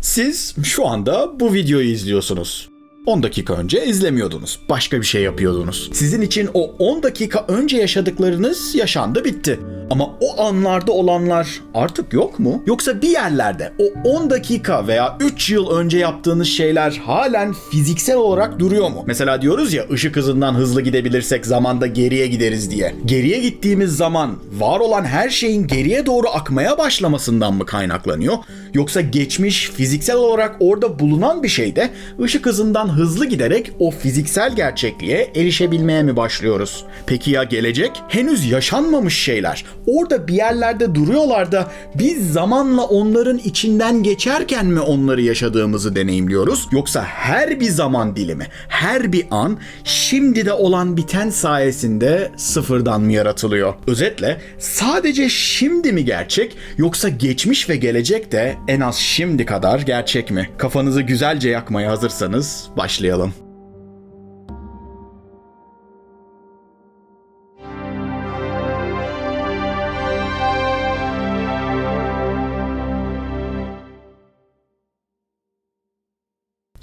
Siz şu anda bu videoyu izliyorsunuz. 10 dakika önce izlemiyordunuz. Başka bir şey yapıyordunuz. Sizin için o 10 dakika önce yaşadıklarınız yaşandı bitti. Ama o anlarda olanlar artık yok mu? Yoksa bir yerlerde o 10 dakika veya 3 yıl önce yaptığınız şeyler halen fiziksel olarak duruyor mu? Mesela diyoruz ya ışık hızından hızlı gidebilirsek zamanda geriye gideriz diye. Geriye gittiğimiz zaman var olan her şeyin geriye doğru akmaya başlamasından mı kaynaklanıyor? Yoksa geçmiş fiziksel olarak orada bulunan bir şey de ışık hızından hızlı giderek o fiziksel gerçekliğe erişebilmeye mi başlıyoruz? Peki ya gelecek? Henüz yaşanmamış şeyler. Orada bir yerlerde duruyorlar da biz zamanla onların içinden geçerken mi onları yaşadığımızı deneyimliyoruz? Yoksa her bir zaman dilimi, her bir an şimdi de olan biten sayesinde sıfırdan mı yaratılıyor? Özetle sadece şimdi mi gerçek yoksa geçmiş ve gelecek de en az şimdi kadar gerçek mi? Kafanızı güzelce yakmaya hazırsanız başlayalım.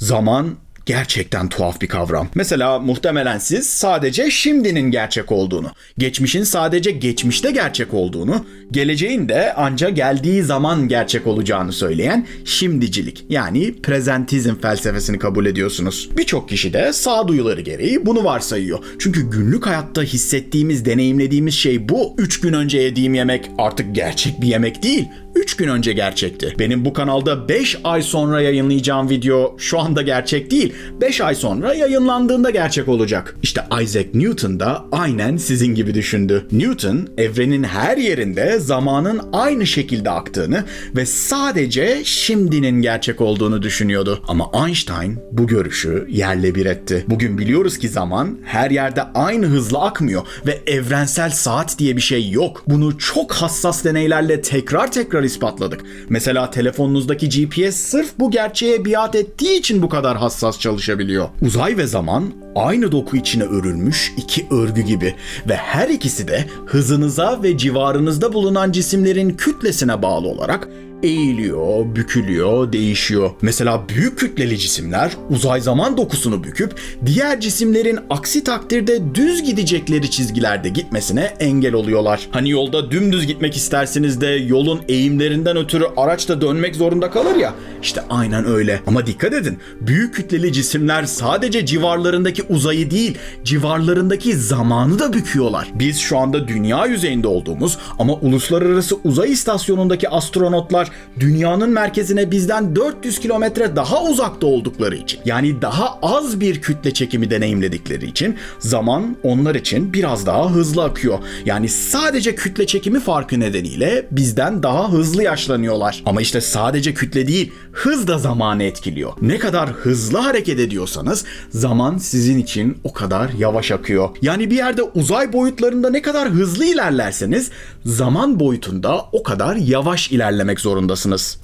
Zaman gerçekten tuhaf bir kavram. Mesela muhtemelen siz sadece şimdinin gerçek olduğunu, geçmişin sadece geçmişte gerçek olduğunu, geleceğin de anca geldiği zaman gerçek olacağını söyleyen şimdicilik yani prezentizm felsefesini kabul ediyorsunuz. Birçok kişi de sağduyuları gereği bunu varsayıyor. Çünkü günlük hayatta hissettiğimiz, deneyimlediğimiz şey bu. 3 gün önce yediğim yemek artık gerçek bir yemek değil. 3 gün önce gerçekti. Benim bu kanalda 5 ay sonra yayınlayacağım video şu anda gerçek değil. 5 ay sonra yayınlandığında gerçek olacak. İşte Isaac Newton da aynen sizin gibi düşündü. Newton evrenin her yerinde zamanın aynı şekilde aktığını ve sadece şimdinin gerçek olduğunu düşünüyordu. Ama Einstein bu görüşü yerle bir etti. Bugün biliyoruz ki zaman her yerde aynı hızla akmıyor ve evrensel saat diye bir şey yok. Bunu çok hassas deneylerle tekrar tekrar ispatladık. Mesela telefonunuzdaki GPS sırf bu gerçeğe biat ettiği için bu kadar hassas çalışabiliyor. Uzay ve zaman aynı doku içine örülmüş iki örgü gibi ve her ikisi de hızınıza ve civarınızda bulunan cisimlerin kütlesine bağlı olarak eğiliyor, bükülüyor, değişiyor. Mesela büyük kütleli cisimler uzay zaman dokusunu büküp diğer cisimlerin aksi takdirde düz gidecekleri çizgilerde gitmesine engel oluyorlar. Hani yolda dümdüz gitmek istersiniz de yolun eğimlerinden ötürü araç da dönmek zorunda kalır ya. İşte aynen öyle. Ama dikkat edin. Büyük kütleli cisimler sadece civarlarındaki uzayı değil, civarlarındaki zamanı da büküyorlar. Biz şu anda dünya yüzeyinde olduğumuz ama uluslararası uzay istasyonundaki astronotlar dünyanın merkezine bizden 400 kilometre daha uzakta oldukları için yani daha az bir kütle çekimi deneyimledikleri için zaman onlar için biraz daha hızlı akıyor. Yani sadece kütle çekimi farkı nedeniyle bizden daha hızlı yaşlanıyorlar. Ama işte sadece kütle değil, hız da zamanı etkiliyor. Ne kadar hızlı hareket ediyorsanız zaman sizin için o kadar yavaş akıyor. Yani bir yerde uzay boyutlarında ne kadar hızlı ilerlerseniz zaman boyutunda o kadar yavaş ilerlemek zorundasınız.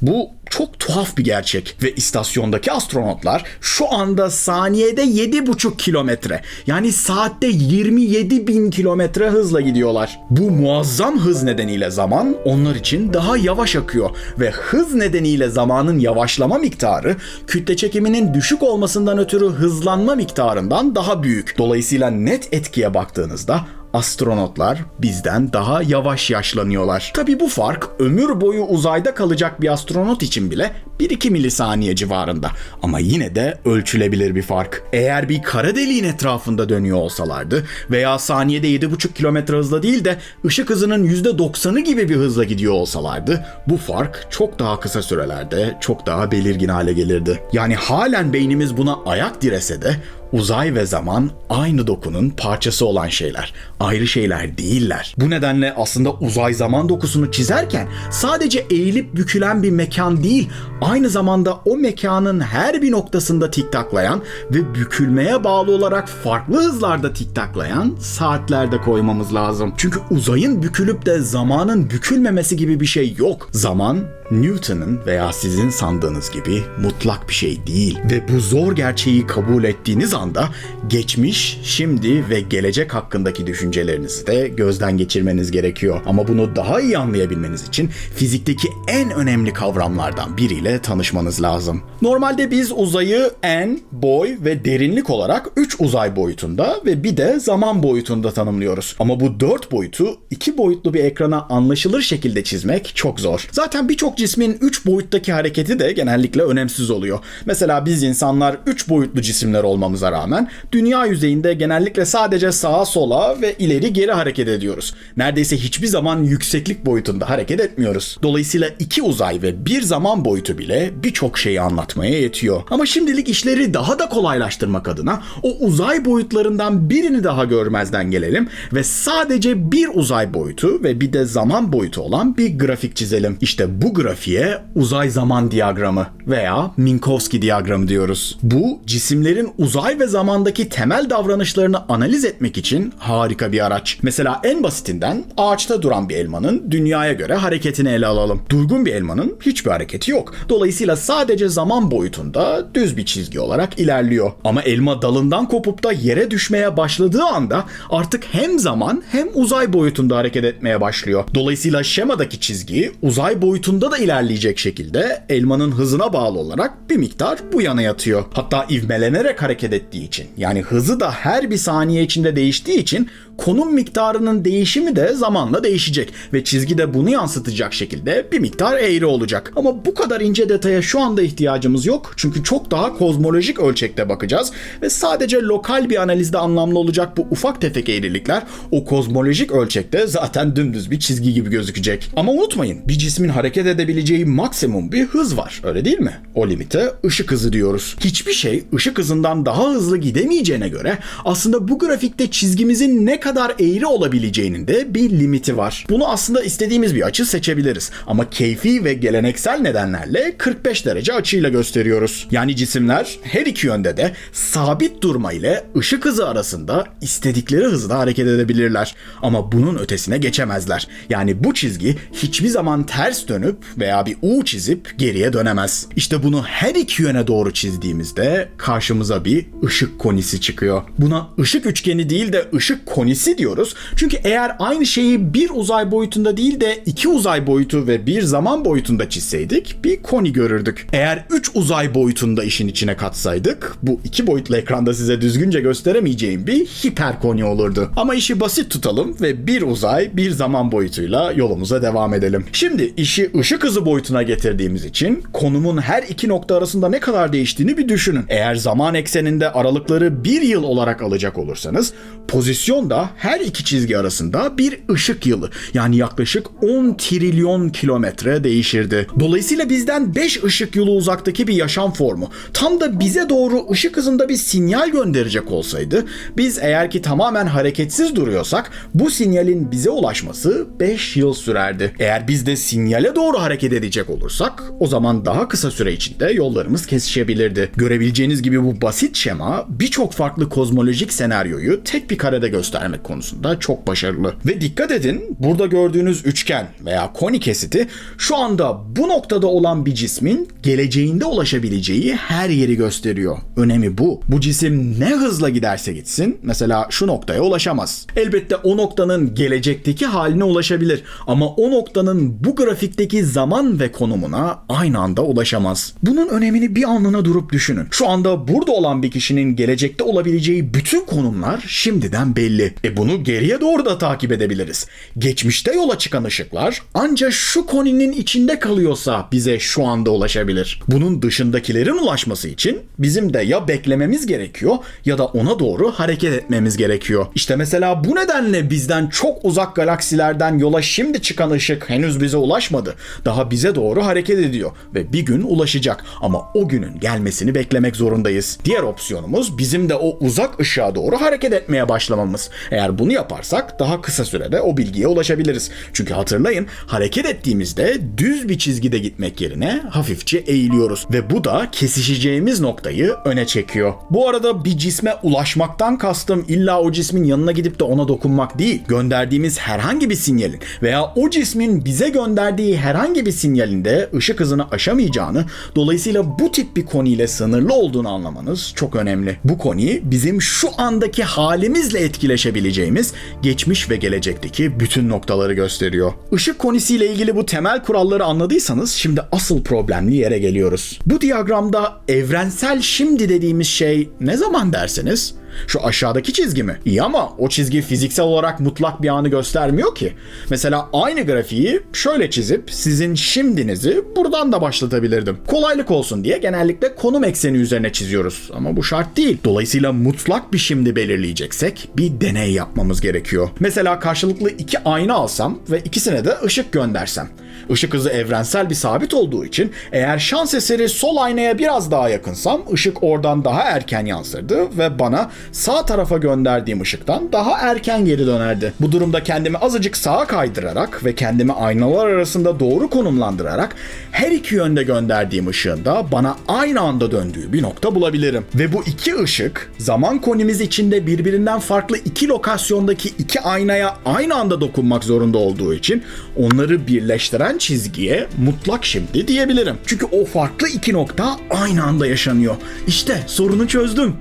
Bu çok tuhaf bir gerçek ve istasyondaki astronotlar şu anda saniyede 7,5 kilometre yani saatte 27 bin kilometre hızla gidiyorlar. Bu muazzam hız nedeniyle zaman onlar için daha yavaş akıyor ve hız nedeniyle zamanın yavaşlama miktarı kütle çekiminin düşük olmasından ötürü hızlanma miktarından daha büyük. Dolayısıyla net etkiye baktığınızda astronotlar bizden daha yavaş yaşlanıyorlar. Tabi bu fark ömür boyu uzayda kalacak bir astronot için bile 1-2 milisaniye civarında. Ama yine de ölçülebilir bir fark. Eğer bir kara deliğin etrafında dönüyor olsalardı veya saniyede 7,5 kilometre hızla değil de ışık hızının %90'ı gibi bir hızla gidiyor olsalardı bu fark çok daha kısa sürelerde çok daha belirgin hale gelirdi. Yani halen beynimiz buna ayak direse de uzay ve zaman aynı dokunun parçası olan şeyler. Ayrı şeyler değiller. Bu nedenle aslında uzay zaman dokusunu çizerken sadece eğilip bükülen bir mekan değil, aynı zamanda o mekanın her bir noktasında tiktaklayan ve bükülmeye bağlı olarak farklı hızlarda tiktaklayan saatlerde koymamız lazım. Çünkü uzayın bükülüp de zamanın bükülmemesi gibi bir şey yok. Zaman Newton'un veya sizin sandığınız gibi mutlak bir şey değil. Ve bu zor gerçeği kabul ettiğiniz anda geçmiş, şimdi ve gelecek hakkındaki düşüncelerinizi de gözden geçirmeniz gerekiyor. Ama bunu daha iyi anlayabilmeniz için fizikteki en önemli kavramlardan biriyle tanışmanız lazım. Normalde biz uzayı en, boy ve derinlik olarak 3 uzay boyutunda ve bir de zaman boyutunda tanımlıyoruz. Ama bu 4 boyutu 2 boyutlu bir ekrana anlaşılır şekilde çizmek çok zor. Zaten birçok cismin 3 boyuttaki hareketi de genellikle önemsiz oluyor. Mesela biz insanlar 3 boyutlu cisimler olmamıza rağmen dünya yüzeyinde genellikle sadece sağa sola ve ileri geri hareket ediyoruz. Neredeyse hiçbir zaman yükseklik boyutunda hareket etmiyoruz. Dolayısıyla iki uzay ve bir zaman boyutu bile birçok şeyi anlatmaya yetiyor. Ama şimdilik işleri daha da kolaylaştırmak adına o uzay boyutlarından birini daha görmezden gelelim ve sadece bir uzay boyutu ve bir de zaman boyutu olan bir grafik çizelim. İşte bu grafiğe uzay zaman diyagramı veya Minkowski diyagramı diyoruz. Bu cisimlerin uzay ve zamandaki temel davranışlarını analiz etmek için harika bir araç. Mesela en basitinden ağaçta duran bir elmanın dünyaya göre hareketini ele alalım. Durgun bir elmanın hiçbir hareketi yok. Dolayısıyla sadece zaman boyutunda düz bir çizgi olarak ilerliyor. Ama elma dalından kopup da yere düşmeye başladığı anda artık hem zaman hem uzay boyutunda hareket etmeye başlıyor. Dolayısıyla şemadaki çizgi uzay boyutunda da ilerleyecek şekilde elmanın hızına bağlı olarak bir miktar bu yana yatıyor. Hatta ivmelenerek hareket ettiği için yani hızı da her bir saniye içinde değiştiği için konum miktarının değişimi de zamanla değişecek ve çizgi de bunu yansıtacak şekilde bir miktar eğri olacak. Ama bu kadar ince detaya şu anda ihtiyacımız yok çünkü çok daha kozmolojik ölçekte bakacağız ve sadece lokal bir analizde anlamlı olacak bu ufak tefek eğrilikler o kozmolojik ölçekte zaten dümdüz bir çizgi gibi gözükecek. Ama unutmayın bir cismin hareket edebileceği maksimum bir hız var öyle değil mi? O limite ışık hızı diyoruz. Hiçbir şey ışık hızından daha hızlı gidemeyeceğine göre aslında bu grafikte çizgimizin ne kadar eğri olabileceğinin de bir limiti var. Bunu aslında istediğimiz bir açı seçebiliriz ama keyfi ve geleneksel nedenlerle 45 derece açıyla gösteriyoruz. Yani cisimler her iki yönde de sabit durma ile ışık hızı arasında istedikleri hızda hareket edebilirler. Ama bunun ötesine geçemezler. Yani bu çizgi hiçbir zaman ters dönüp veya bir U çizip geriye dönemez. İşte bunu her iki yöne doğru çizdiğimizde karşımıza bir ışık konisi çıkıyor. Buna ışık üçgeni değil de ışık konisi diyoruz. Çünkü eğer aynı şeyi bir uzay boyutunda değil de iki uzay boyutu ve bir zaman boyutunda çizseydik bir koni görürdük. Eğer üç uzay boyutunda işin içine katsaydık bu iki boyutlu ekranda size düzgünce gösteremeyeceğim bir hiperkoni olurdu. Ama işi basit tutalım ve bir uzay bir zaman boyutuyla yolumuza devam edelim. Şimdi işi ışık hızı boyutuna getirdiğimiz için konumun her iki nokta arasında ne kadar değiştiğini bir düşünün. Eğer zaman ekseninde aralıkları bir yıl olarak alacak olursanız pozisyon da her iki çizgi arasında bir ışık yılı yani yaklaşık 10 trilyon kilometre değişirdi. Dolayısıyla bizden 5 ışık yılı uzaktaki bir yaşam formu tam da bize doğru ışık hızında bir sinyal gönderecek olsaydı biz eğer ki tamamen hareketsiz duruyorsak bu sinyalin bize ulaşması 5 yıl sürerdi. Eğer biz de sinyale doğru hareket edecek olursak o zaman daha kısa süre içinde yollarımız kesişebilirdi. Görebileceğiniz gibi bu basit şema birçok farklı kozmolojik senaryoyu tek bir karede göstermek konusunda çok başarılı. Ve dikkat edin burada gördüğünüz üçgen veya koni kesiti şu anda bu noktada olan bir cismin geleceğinde ulaşabileceği her yeri gösteriyor. Önemi bu. Bu cisim ne hızla giderse gitsin mesela şu noktaya ulaşamaz. Elbette o noktanın gelecekteki haline ulaşabilir ama o noktanın bu grafikteki zaman ve konumuna aynı anda ulaşamaz. Bunun önemini bir anlığına durup düşünün. Şu anda burada olan bir kişinin gelecekte olabileceği bütün konumlar şimdiden belli. E bunu geriye doğru da takip edebiliriz. Geçmişte yola çıkan ışıklar ancak şu koninin içinde kalıyorsa bize şu anda ulaşabilir. Bunun dışındakilerin ulaşması için bizim de ya beklememiz gerekiyor ya da ona doğru hareket etmemiz gerekiyor. İşte mesela bu nedenle bizden çok uzak galaksilerden yola şimdi çıkan ışık henüz bize ulaşmadı. Daha bize doğru hareket ediyor ve bir gün ulaşacak ama o günün gelmesini beklemek zorundayız. Diğer opsiyonumuz bizim de o uzak ışığa doğru hareket etmeye başlamamız. Eğer bunu yaparsak daha kısa sürede o bilgiye ulaşabiliriz. Çünkü hatırlayın hareket ettiğimizde düz bir çizgide gitmek yerine hafifçe eğiliyoruz ve bu da kesişeceğimiz noktayı öne çekiyor. Bu arada bir cisme ulaşmaktan kastım illa o cismin yanına gidip de ona dokunmak değil. Gönderdiğimiz herhangi bir sinyalin veya o cismin bize gönderdiği herhangi herhangi bir sinyalinde ışık hızını aşamayacağını, dolayısıyla bu tip bir konu ile sınırlı olduğunu anlamanız çok önemli. Bu konu bizim şu andaki halimizle etkileşebileceğimiz geçmiş ve gelecekteki bütün noktaları gösteriyor. Işık konisiyle ilgili bu temel kuralları anladıysanız şimdi asıl problemli yere geliyoruz. Bu diyagramda evrensel şimdi dediğimiz şey ne zaman dersiniz? Şu aşağıdaki çizgi mi? İyi ama o çizgi fiziksel olarak mutlak bir anı göstermiyor ki. Mesela aynı grafiği şöyle çizip sizin şimdinizi buradan da başlatabilirdim. Kolaylık olsun diye genellikle konum ekseni üzerine çiziyoruz ama bu şart değil. Dolayısıyla mutlak bir şimdi belirleyeceksek bir deney yapmamız gerekiyor. Mesela karşılıklı iki ayna alsam ve ikisine de ışık göndersem. Işık hızı evrensel bir sabit olduğu için eğer şans eseri sol aynaya biraz daha yakınsam ışık oradan daha erken yansırdı ve bana sağ tarafa gönderdiğim ışıktan daha erken geri dönerdi. Bu durumda kendimi azıcık sağa kaydırarak ve kendimi aynalar arasında doğru konumlandırarak her iki yönde gönderdiğim ışığın da bana aynı anda döndüğü bir nokta bulabilirim. Ve bu iki ışık zaman konimiz içinde birbirinden farklı iki lokasyondaki iki aynaya aynı anda dokunmak zorunda olduğu için onları birleştiren çizgiye mutlak şimdi diyebilirim. Çünkü o farklı iki nokta aynı anda yaşanıyor. İşte sorunu çözdüm.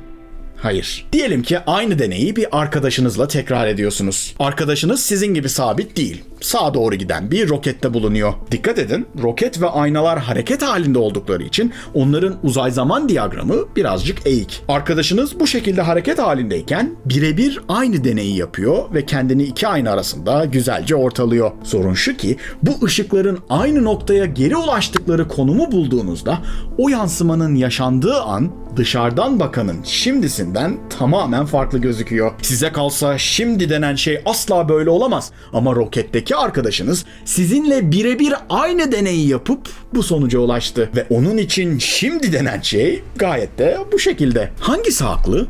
Hayır. Diyelim ki aynı deneyi bir arkadaşınızla tekrar ediyorsunuz. Arkadaşınız sizin gibi sabit değil. Sağa doğru giden bir rokette bulunuyor. Dikkat edin, roket ve aynalar hareket halinde oldukları için onların uzay zaman diyagramı birazcık eğik. Arkadaşınız bu şekilde hareket halindeyken birebir aynı deneyi yapıyor ve kendini iki ayna arasında güzelce ortalıyor. Sorun şu ki bu ışıkların aynı noktaya geri ulaştıkları konumu bulduğunuzda o yansımanın yaşandığı an dışarıdan bakanın şimdisinden tamamen farklı gözüküyor. Size kalsa şimdi denen şey asla böyle olamaz. Ama roketteki arkadaşınız sizinle birebir aynı deneyi yapıp bu sonuca ulaştı. Ve onun için şimdi denen şey gayet de bu şekilde. Hangisi haklı?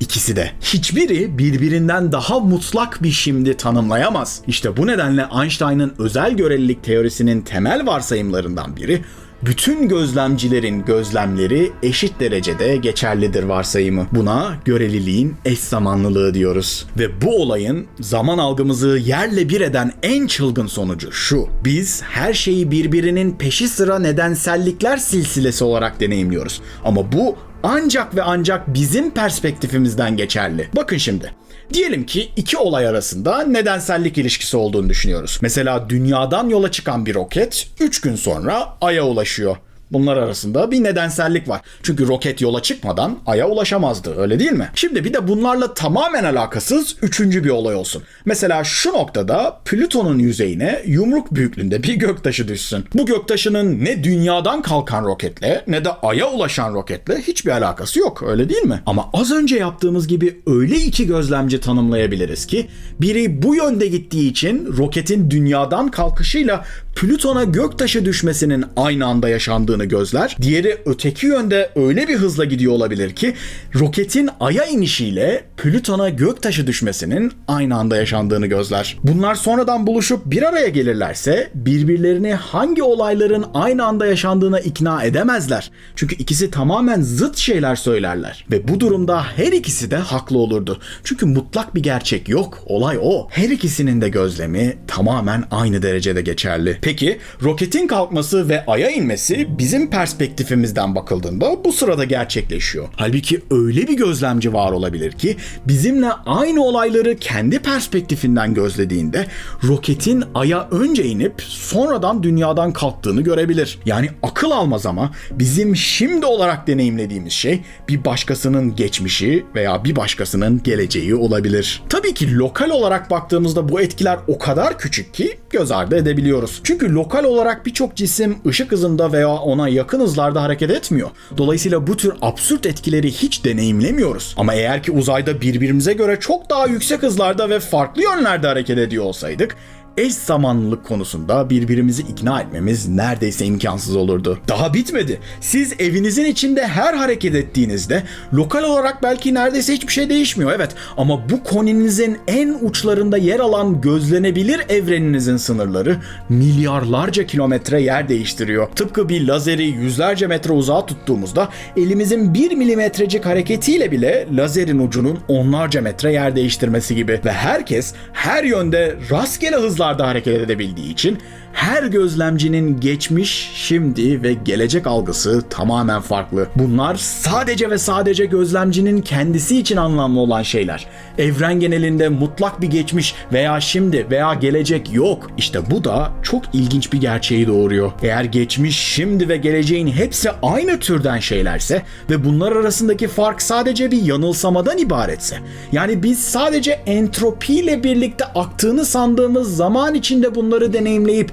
İkisi de. Hiçbiri birbirinden daha mutlak bir şimdi tanımlayamaz. İşte bu nedenle Einstein'ın özel görelilik teorisinin temel varsayımlarından biri bütün gözlemcilerin gözlemleri eşit derecede geçerlidir varsayımı. Buna göreliliğin eş zamanlılığı diyoruz. Ve bu olayın zaman algımızı yerle bir eden en çılgın sonucu şu. Biz her şeyi birbirinin peşi sıra nedensellikler silsilesi olarak deneyimliyoruz. Ama bu ancak ve ancak bizim perspektifimizden geçerli. Bakın şimdi. Diyelim ki iki olay arasında nedensellik ilişkisi olduğunu düşünüyoruz. Mesela dünyadan yola çıkan bir roket 3 gün sonra Ay'a ulaşıyor. Bunlar arasında bir nedensellik var. Çünkü roket yola çıkmadan Ay'a ulaşamazdı öyle değil mi? Şimdi bir de bunlarla tamamen alakasız üçüncü bir olay olsun. Mesela şu noktada Plüton'un yüzeyine yumruk büyüklüğünde bir göktaşı düşsün. Bu göktaşının ne dünyadan kalkan roketle ne de Ay'a ulaşan roketle hiçbir alakası yok öyle değil mi? Ama az önce yaptığımız gibi öyle iki gözlemci tanımlayabiliriz ki biri bu yönde gittiği için roketin dünyadan kalkışıyla Plüton'a göktaşı düşmesinin aynı anda yaşandığını gözler. Diğeri öteki yönde öyle bir hızla gidiyor olabilir ki roketin Ay'a inişiyle Plüton'a göktaşı düşmesinin aynı anda yaşandığını gözler. Bunlar sonradan buluşup bir araya gelirlerse birbirlerini hangi olayların aynı anda yaşandığına ikna edemezler. Çünkü ikisi tamamen zıt şeyler söylerler. Ve bu durumda her ikisi de haklı olurdu. Çünkü mutlak bir gerçek yok. Olay o. Her ikisinin de gözlemi tamamen aynı derecede geçerli. Peki roketin kalkması ve aya inmesi bizim perspektifimizden bakıldığında bu sırada gerçekleşiyor. Halbuki öyle bir gözlemci var olabilir ki bizimle aynı olayları kendi perspektifinden gözlediğinde roketin aya önce inip sonradan dünyadan kalktığını görebilir. Yani akıl almaz ama bizim şimdi olarak deneyimlediğimiz şey bir başkasının geçmişi veya bir başkasının geleceği olabilir. Tabii ki lokal olarak baktığımızda bu etkiler o kadar küçük ki göz ardı edebiliyoruz. Çünkü lokal olarak birçok cisim ışık hızında veya ona yakın hızlarda hareket etmiyor. Dolayısıyla bu tür absürt etkileri hiç deneyimlemiyoruz. Ama eğer ki uzayda birbirimize göre çok daha yüksek hızlarda ve farklı yönlerde hareket ediyor olsaydık eş zamanlılık konusunda birbirimizi ikna etmemiz neredeyse imkansız olurdu. Daha bitmedi. Siz evinizin içinde her hareket ettiğinizde lokal olarak belki neredeyse hiçbir şey değişmiyor evet ama bu koninizin en uçlarında yer alan gözlenebilir evreninizin sınırları milyarlarca kilometre yer değiştiriyor. Tıpkı bir lazeri yüzlerce metre uzağa tuttuğumuzda elimizin bir milimetrecik hareketiyle bile lazerin ucunun onlarca metre yer değiştirmesi gibi ve herkes her yönde rastgele hızlarda hareket edebildiği için her gözlemcinin geçmiş, şimdi ve gelecek algısı tamamen farklı. Bunlar sadece ve sadece gözlemcinin kendisi için anlamlı olan şeyler. Evren genelinde mutlak bir geçmiş veya şimdi veya gelecek yok. İşte bu da çok ilginç bir gerçeği doğuruyor. Eğer geçmiş, şimdi ve geleceğin hepsi aynı türden şeylerse ve bunlar arasındaki fark sadece bir yanılsamadan ibaretse, yani biz sadece entropiyle birlikte aktığını sandığımız zaman içinde bunları deneyimleyip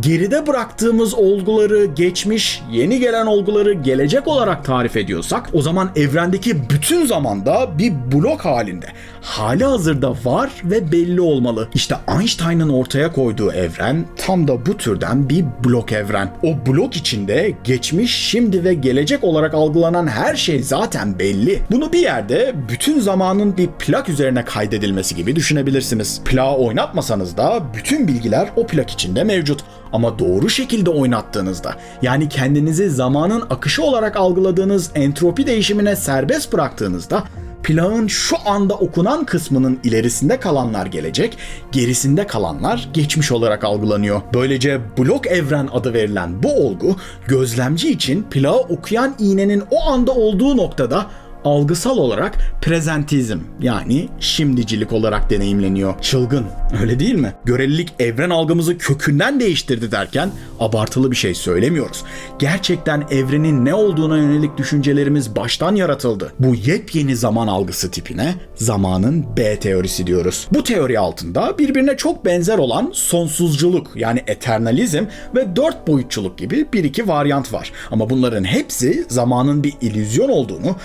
geride bıraktığımız olguları geçmiş, yeni gelen olguları gelecek olarak tarif ediyorsak o zaman evrendeki bütün zamanda bir blok halinde hali hazırda var ve belli olmalı. İşte Einstein'ın ortaya koyduğu evren tam da bu türden bir blok evren. O blok içinde geçmiş, şimdi ve gelecek olarak algılanan her şey zaten belli. Bunu bir yerde bütün zamanın bir plak üzerine kaydedilmesi gibi düşünebilirsiniz. Plağı oynatmasanız da bütün bilgiler o plak içinde mevcut. Ama doğru şekilde oynattığınızda, yani kendinizi zamanın akışı olarak algıladığınız entropi değişimine serbest bıraktığınızda plağın şu anda okunan kısmının ilerisinde kalanlar gelecek, gerisinde kalanlar geçmiş olarak algılanıyor. Böylece blok evren adı verilen bu olgu gözlemci için plağı okuyan iğnenin o anda olduğu noktada algısal olarak prezentizm yani şimdicilik olarak deneyimleniyor. Çılgın öyle değil mi? Görelilik evren algımızı kökünden değiştirdi derken abartılı bir şey söylemiyoruz. Gerçekten evrenin ne olduğuna yönelik düşüncelerimiz baştan yaratıldı. Bu yepyeni zaman algısı tipine zamanın B teorisi diyoruz. Bu teori altında birbirine çok benzer olan sonsuzculuk yani eternalizm ve dört boyutçuluk gibi bir iki varyant var. Ama bunların hepsi zamanın bir illüzyon olduğunu,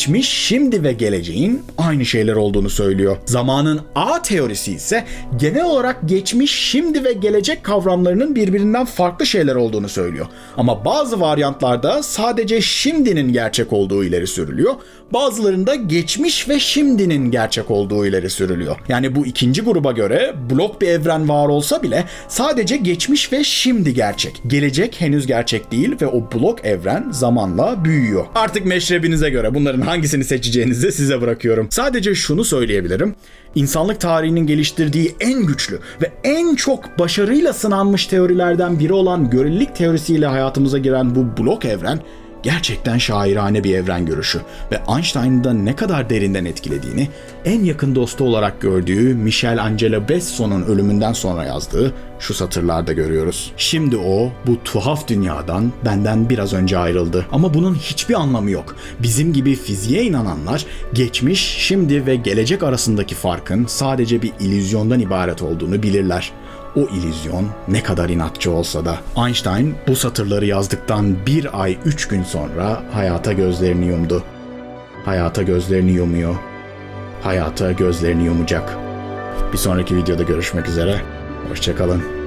geçmiş, şimdi ve geleceğin aynı şeyler olduğunu söylüyor. Zamanın A teorisi ise genel olarak geçmiş, şimdi ve gelecek kavramlarının birbirinden farklı şeyler olduğunu söylüyor. Ama bazı varyantlarda sadece şimdinin gerçek olduğu ileri sürülüyor. Bazılarında geçmiş ve şimdinin gerçek olduğu ileri sürülüyor. Yani bu ikinci gruba göre blok bir evren var olsa bile sadece geçmiş ve şimdi gerçek. Gelecek henüz gerçek değil ve o blok evren zamanla büyüyor. Artık meşrebinize göre bunların hangisini seçeceğinizi size bırakıyorum. Sadece şunu söyleyebilirim. İnsanlık tarihinin geliştirdiği en güçlü ve en çok başarıyla sınanmış teorilerden biri olan görelilik teorisiyle hayatımıza giren bu blok evren gerçekten şairane bir evren görüşü ve Einstein'ı da ne kadar derinden etkilediğini en yakın dostu olarak gördüğü Michelangelo Besson'un ölümünden sonra yazdığı şu satırlarda görüyoruz. Şimdi o bu tuhaf dünyadan benden biraz önce ayrıldı. Ama bunun hiçbir anlamı yok. Bizim gibi fiziğe inananlar geçmiş, şimdi ve gelecek arasındaki farkın sadece bir illüzyondan ibaret olduğunu bilirler. O illüzyon ne kadar inatçı olsa da. Einstein bu satırları yazdıktan bir ay üç gün sonra hayata gözlerini yumdu. Hayata gözlerini yumuyor. Hayata gözlerini yumacak. Bir sonraki videoda görüşmek üzere. Hoşçakalın.